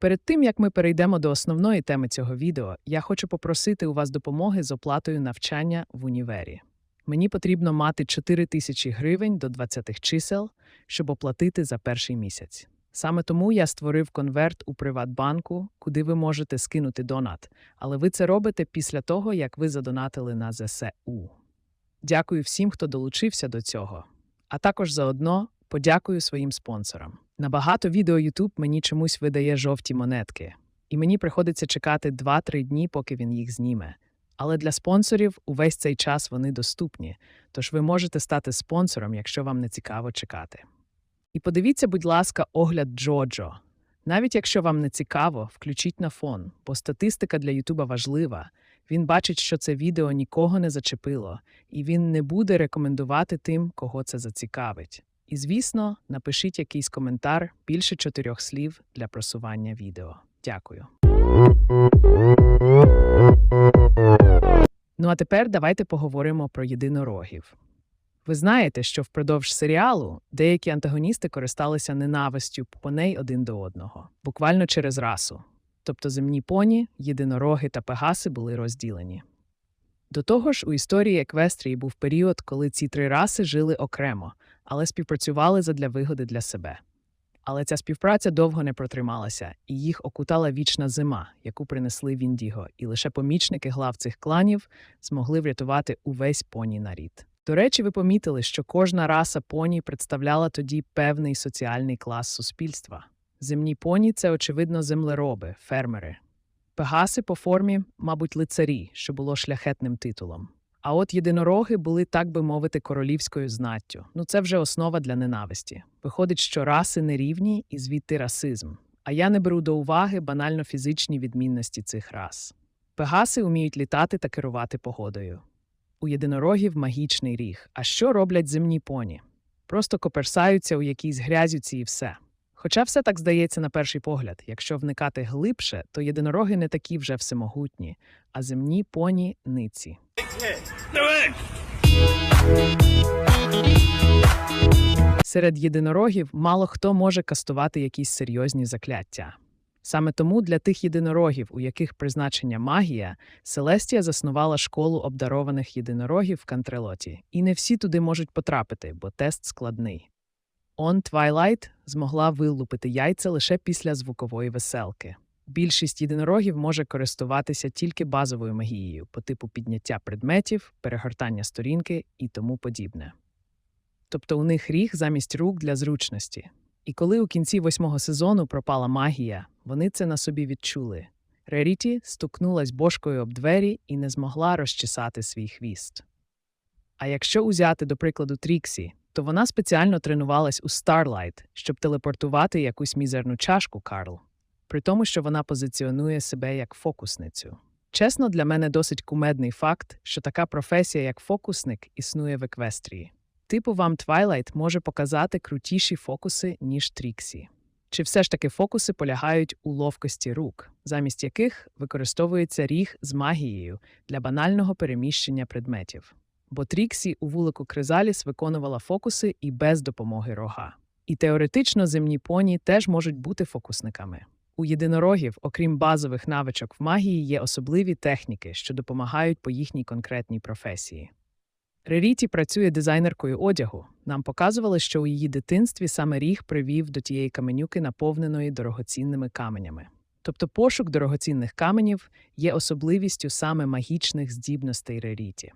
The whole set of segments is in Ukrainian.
Перед тим як ми перейдемо до основної теми цього відео, я хочу попросити у вас допомоги з оплатою навчання в універі. Мені потрібно мати 4 тисячі гривень до 20 чисел, щоб оплатити за перший місяць. Саме тому я створив конверт у Приватбанку, куди ви можете скинути донат, але ви це робите після того, як ви задонатили на ЗСУ. Дякую всім, хто долучився до цього. А також заодно подякую своїм спонсорам. На багато відео YouTube мені чомусь видає жовті монетки, і мені приходиться чекати 2-3 дні, поки він їх зніме. Але для спонсорів увесь цей час вони доступні, тож ви можете стати спонсором, якщо вам не цікаво чекати. І подивіться, будь ласка, огляд Джоджо. Навіть якщо вам не цікаво, включіть на фон, бо статистика для Ютуба важлива. Він бачить, що це відео нікого не зачепило, і він не буде рекомендувати тим, кого це зацікавить. І, звісно, напишіть якийсь коментар більше чотирьох слів для просування відео. Дякую. Ну а тепер давайте поговоримо про єдинорогів. Ви знаєте, що впродовж серіалу деякі антагоністи користалися ненавистю поней один до одного, буквально через расу. Тобто земні поні, єдинороги та пегаси були розділені. До того ж, у історії Еквестрії був період, коли ці три раси жили окремо, але співпрацювали задля вигоди для себе. Але ця співпраця довго не протрималася, і їх окутала вічна зима, яку принесли Віндіго, і лише помічники глав цих кланів змогли врятувати увесь поні нарід. До речі, ви помітили, що кожна раса поні представляла тоді певний соціальний клас суспільства. Земні поні це, очевидно, землероби, фермери. Пегаси по формі, мабуть, лицарі, що було шляхетним титулом. А от єдинороги були, так би мовити, королівською знаттю. Ну це вже основа для ненависті. Виходить, що раси нерівні і звідти расизм. А я не беру до уваги банально фізичні відмінності цих рас. Пегаси вміють літати та керувати погодою. У єдинорогів магічний ріг. А що роблять земні поні? Просто коперсаються у якійсь грязюці і все. Хоча все так здається на перший погляд, якщо вникати глибше, то єдинороги не такі вже всемогутні, а земні поні ниці. Серед єдинорогів мало хто може кастувати якісь серйозні закляття. Саме тому для тих єдинорогів, у яких призначення магія, Селестія заснувала школу обдарованих єдинорогів в Кантрелоті, і не всі туди можуть потрапити, бо тест складний. Он Твайлайт змогла вилупити яйця лише після звукової веселки. Більшість єдинорогів може користуватися тільки базовою магією по типу підняття предметів, перегортання сторінки і тому подібне. Тобто у них ріг замість рук для зручності. І коли у кінці восьмого сезону пропала магія, вони це на собі відчули. Реріті стукнулась бошкою об двері і не змогла розчесати свій хвіст. А якщо узяти, до прикладу, Тріксі, то вона спеціально тренувалась у Starlight, щоб телепортувати якусь мізерну чашку Карл, при тому, що вона позиціонує себе як фокусницю. Чесно, для мене досить кумедний факт, що така професія, як фокусник, існує в Еквестрії. Типу вам Твайлайт може показати крутіші фокуси, ніж Тріксі. Чи все ж таки фокуси полягають у ловкості рук, замість яких використовується ріг з магією для банального переміщення предметів? Бо Тріксі у вулику Кризаліс виконувала фокуси і без допомоги рога. І теоретично земні поні теж можуть бути фокусниками. У єдинорогів, окрім базових навичок в магії, є особливі техніки, що допомагають по їхній конкретній професії. Реріті працює дизайнеркою одягу. Нам показували, що у її дитинстві саме ріг привів до тієї каменюки, наповненої дорогоцінними каменями. Тобто пошук дорогоцінних каменів є особливістю саме магічних здібностей Реріті.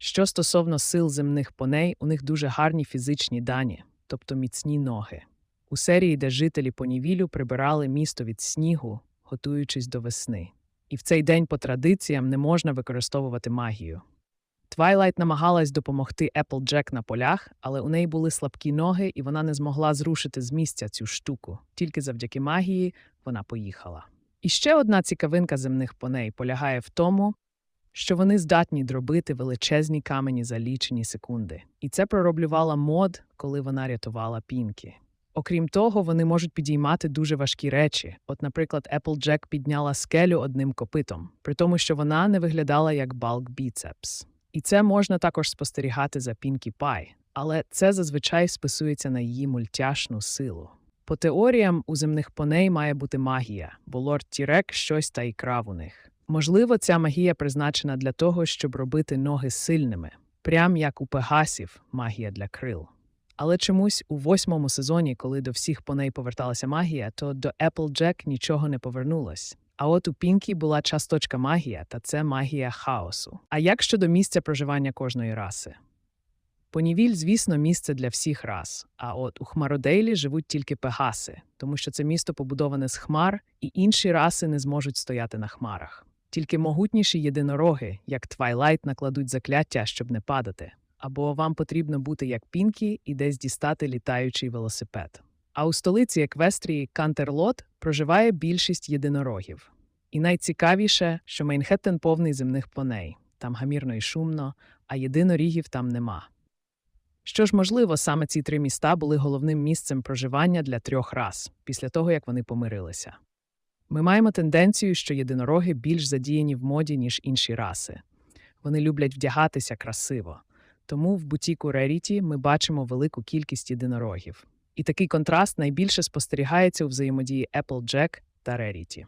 Що стосовно сил земних поней, у них дуже гарні фізичні дані, тобто міцні ноги. У серії, де жителі понівілю прибирали місто від снігу, готуючись до весни. І в цей день по традиціям не можна використовувати магію. Твайлайт намагалась допомогти Еплджек на полях, але у неї були слабкі ноги, і вона не змогла зрушити з місця цю штуку. Тільки завдяки магії вона поїхала. І ще одна цікавинка земних поней полягає в тому, що вони здатні дробити величезні камені за лічені секунди. І це пророблювала мод, коли вона рятувала пінки. Окрім того, вони можуть підіймати дуже важкі речі. От, наприклад, Applejack підняла скелю одним копитом, при тому, що вона не виглядала як балк біцепс. І це можна також спостерігати за Пінкі Пай, але це зазвичай списується на її мультяшну силу. По теоріям у земних поней має бути магія, бо лорд Тірек щось та й крав у них. Можливо, ця магія призначена для того, щоб робити ноги сильними, прям як у пегасів магія для крил. Але чомусь у восьмому сезоні, коли до всіх поней поверталася магія, то до Applejack нічого не повернулось. А от у Пінкі була часточка магія, та це магія хаосу. А як щодо місця проживання кожної раси? Понівіль, звісно, місце для всіх рас. А от у Хмародейлі живуть тільки пегаси, тому що це місто побудоване з хмар, і інші раси не зможуть стояти на хмарах. Тільки могутніші єдинороги, як Твайлайт, накладуть закляття, щоб не падати. Або вам потрібно бути як Пінкі і десь дістати літаючий велосипед. А у столиці Еквестрії Кантерлот проживає більшість єдинорогів. І найцікавіше, що Мейнхеттен повний земних поней. Там гамірно і шумно, а єдинорігів там нема. Що ж, можливо, саме ці три міста були головним місцем проживання для трьох рас після того, як вони помирилися. Ми маємо тенденцію, що єдинороги більш задіяні в моді, ніж інші раси. Вони люблять вдягатися красиво. Тому в бутіку Реріті ми бачимо велику кількість єдинорогів. І такий контраст найбільше спостерігається у взаємодії Applejack та Rarity.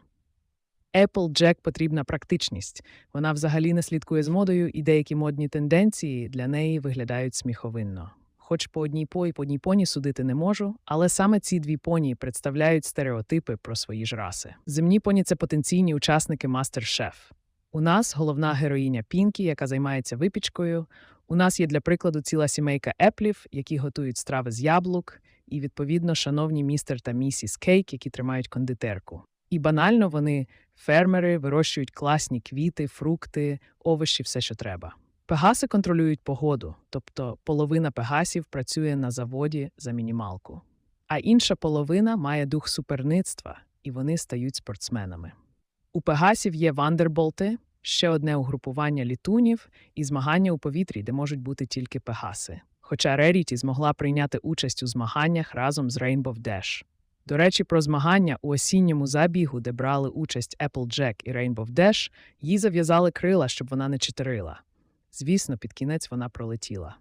Applejack потрібна практичність. Вона взагалі не слідкує з модою, і деякі модні тенденції для неї виглядають сміховинно. Хоч по одній по і по одній поні судити не можу, але саме ці дві поні представляють стереотипи про свої ж раси. Земні поні це потенційні учасники Мастер-Шеф. У нас головна героїня Пінкі, яка займається випічкою. У нас є для прикладу ціла сімейка еплів, які готують страви з яблук, і, відповідно, шановні містер та місіс Кейк, які тримають кондитерку. І банально вони фермери вирощують класні квіти, фрукти, овочі, все, що треба. Пегаси контролюють погоду, тобто половина пегасів працює на заводі за мінімалку, а інша половина має дух суперництва, і вони стають спортсменами. У пегасів є вандерболти, ще одне угрупування літунів і змагання у повітрі, де можуть бути тільки пегаси. Хоча Реріті змогла прийняти участь у змаганнях разом з Rainbow Dash. До речі, про змагання у осінньому забігу, де брали участь Applejack і Rainbow Dash, їй зав'язали крила, щоб вона не читерила. Звісно, під кінець вона пролетіла.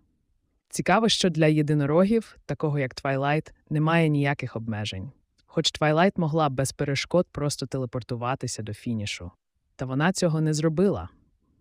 Цікаво, що для єдинорогів, такого як Твайлайт, немає ніяких обмежень. Хоч Твайлайт могла без перешкод просто телепортуватися до фінішу. Та вона цього не зробила,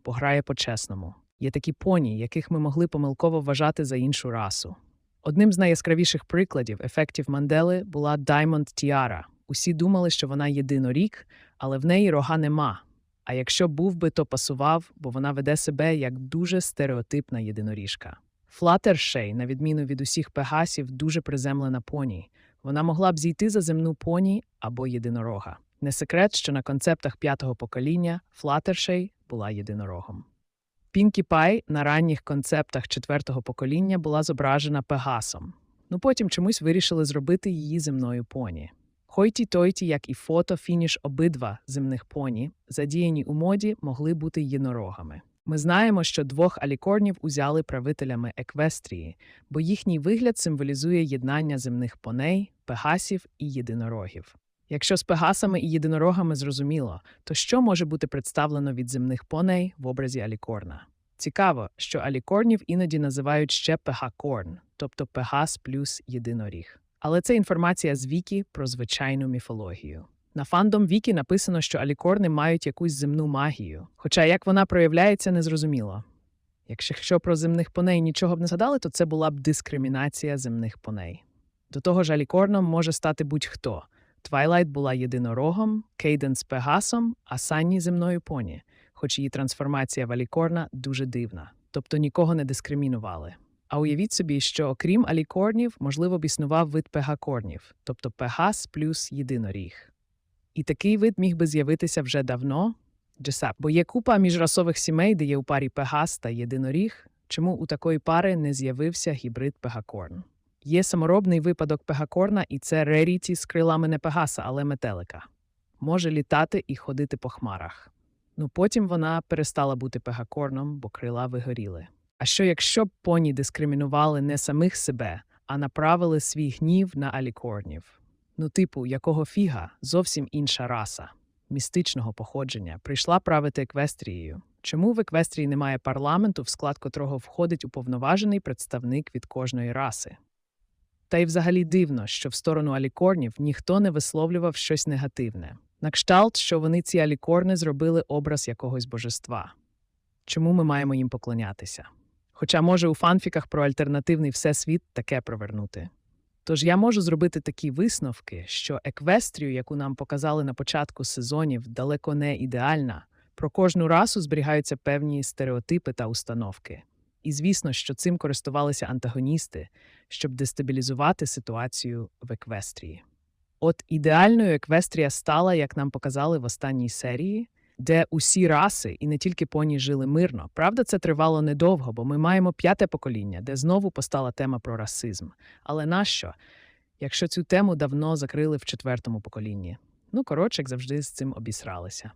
бо грає по-чесному. Є такі поні, яких ми могли помилково вважати за іншу расу. Одним з найяскравіших прикладів ефектів Мандели була Diamond Тіара. Усі думали, що вона єдинорік, але в неї рога нема. А якщо був би, то пасував, бо вона веде себе як дуже стереотипна єдиноріжка. Флаттершей, на відміну від усіх пегасів, дуже приземлена поні. Вона могла б зійти за земну поні або єдинорога. Не секрет, що на концептах п'ятого покоління Флаттершей була єдинорогом. Пінкі Пай на ранніх концептах четвертого покоління була зображена Пегасом. Ну потім чомусь вирішили зробити її земною поні. Хойті Тойті, як і фото, фініш обидва земних поні, задіяні у моді, могли бути єдинорогами. Ми знаємо, що двох алікорнів узяли правителями Еквестрії, бо їхній вигляд символізує єднання земних поней, пегасів і єдинорогів. Якщо з пегасами і єдинорогами зрозуміло, то що може бути представлено від земних поней в образі алікорна? Цікаво, що алікорнів іноді називають ще пегакорн, тобто пегас плюс єдиноріг. Але це інформація з Вікі про звичайну міфологію. На фандом Вікі написано, що алікорни мають якусь земну магію, хоча як вона проявляється, незрозуміло. Якщо про земних поней нічого б не згадали, то це була б дискримінація земних поней. До того ж, алікорном може стати будь-хто. Твайлайт була єдинорогом, Кейденс Пегасом, а Санні земною поні, хоч її трансформація в алікорна дуже дивна, тобто нікого не дискримінували. А уявіть собі, що окрім алікорнів, можливо б існував вид пегакорнів, тобто пегас плюс єдиноріг. І такий вид міг би з'явитися вже давно, Джесап, бо є купа міжрасових сімей, де є у парі пегас та єдиноріг, чому у такої пари не з'явився гібрид пегакорн. Є саморобний випадок пегакорна, і це реріті з крилами не пегаса, але метелика. Може літати і ходити по хмарах. Ну потім вона перестала бути пегакорном, бо крила вигоріли. А що якщо б поні дискримінували не самих себе, а направили свій гнів на алікорнів? Ну, типу, якого фіга зовсім інша раса. містичного походження, прийшла правити Еквестрією. Чому в Еквестрії немає парламенту, в склад котрого входить уповноважений представник від кожної раси? Та й взагалі дивно, що в сторону алікорнів ніхто не висловлював щось негативне. На кшталт, що вони ці алікорни зробили образ якогось божества. Чому ми маємо їм поклонятися? Хоча може у фанфіках про альтернативний всесвіт таке провернути. Тож я можу зробити такі висновки, що еквестрію, яку нам показали на початку сезонів, далеко не ідеальна. Про кожну расу зберігаються певні стереотипи та установки. І звісно, що цим користувалися антагоністи, щоб дестабілізувати ситуацію в еквестрії. От ідеальною еквестрія стала, як нам показали в останній серії, де усі раси і не тільки поні жили мирно. Правда, це тривало недовго, бо ми маємо п'яте покоління, де знову постала тема про расизм. Але нащо, якщо цю тему давно закрили в четвертому поколінні? Ну, коротше, як завжди, з цим обісралися.